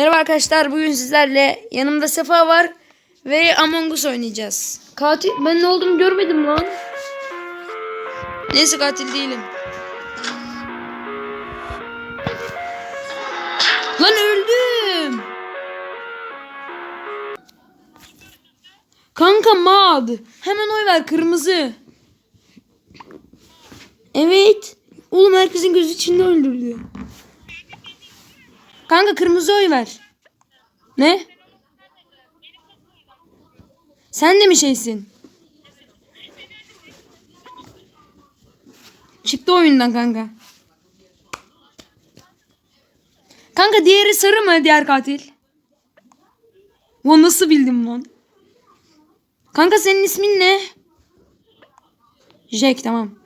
Merhaba arkadaşlar. Bugün sizlerle yanımda Sefa var ve Among Us oynayacağız. Katil ben ne olduğumu görmedim lan. Neyse katil değilim. Lan öldüm. Kanka mad. Hemen oy ver kırmızı. Evet. Oğlum herkesin gözü içinde öldürdü. Kanka kırmızı oy ver. Ne? Sen de mi şeysin? Çıktı oyundan kanka. Kanka diğeri sarı mı diğer katil? O nasıl bildim lan? Kanka senin ismin ne? Jack tamam.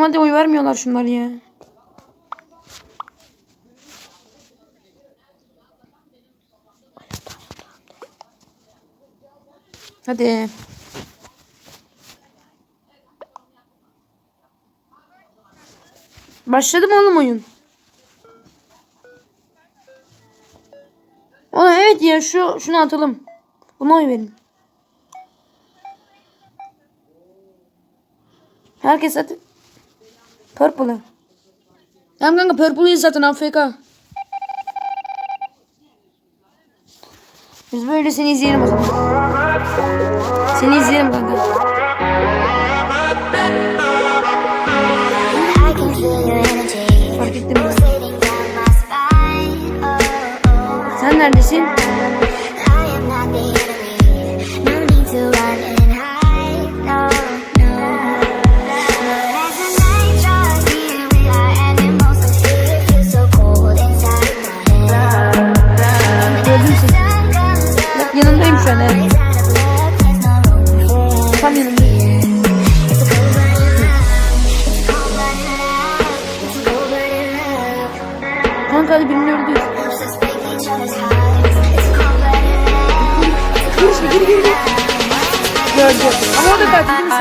Hadi oy vermiyorlar şunlar ya. Hadi. Başladı mı oğlum oyun? Oğlum evet ya şu şunu atalım. Buna oy verin. Herkes hadi. Purple'ı. Tamam kanka Purple'ıyı zaten AFK. Biz böyle seni izleyelim o zaman. Seni izleyelim kanka. Fark ettim ben. Sen neredesin? söylüyordum. Ama o da ben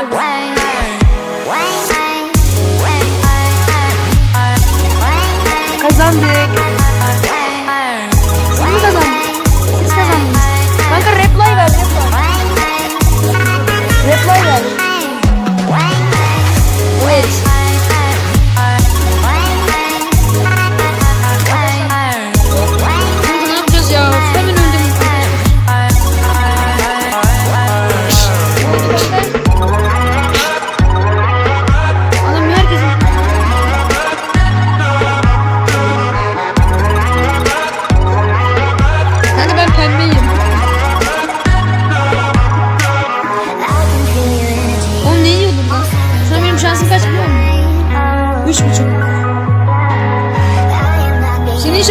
we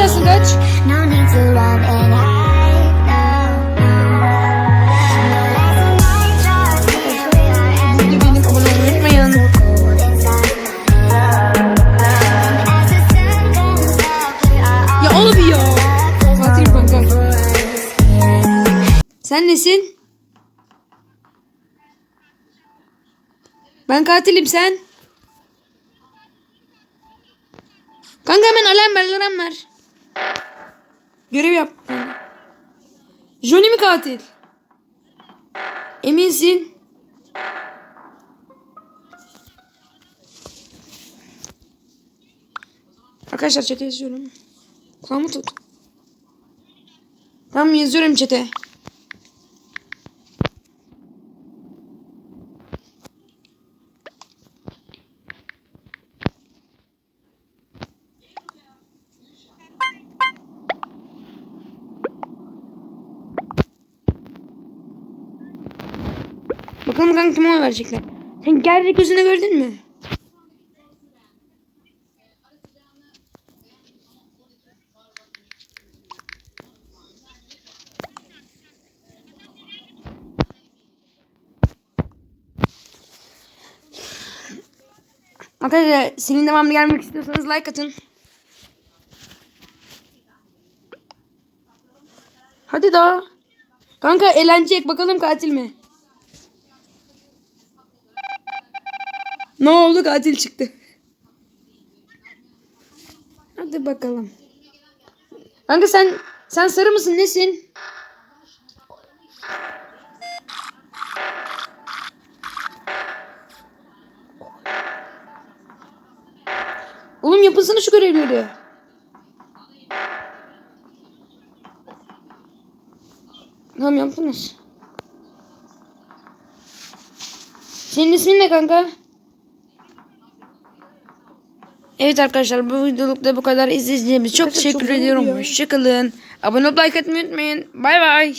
are all Ya oğlum ya. There's no Katil kanka. for us here. Sen nesin? Ben katilim sen. Kanka hemen alarm ver alarm ver. Görev yap. Johnny mi katil? Eminsin. Arkadaşlar çete yazıyorum. Kulağımı tut. Tamam yazıyorum çete. Bakalım kanka kime oy verecekler. Sen gerçek gözüne gördün mü? Arkadaşlar senin devamlı gelmek istiyorsanız like atın. Hadi daha. Kanka eğlenecek bakalım katil mi? Ne oldu katil çıktı. Hadi bakalım. Kanka sen sen sarı mısın nesin? Oğlum yapılsana şu görevleri. Tamam yaptınız. Senin ismin ne kanka? Evet arkadaşlar bu videolukta bu kadar izleyicilerimiz çok Arkadaşlar, teşekkür çok ediyorum. Hoşçakalın. Abone olup like atmayı unutmayın. Bay bay.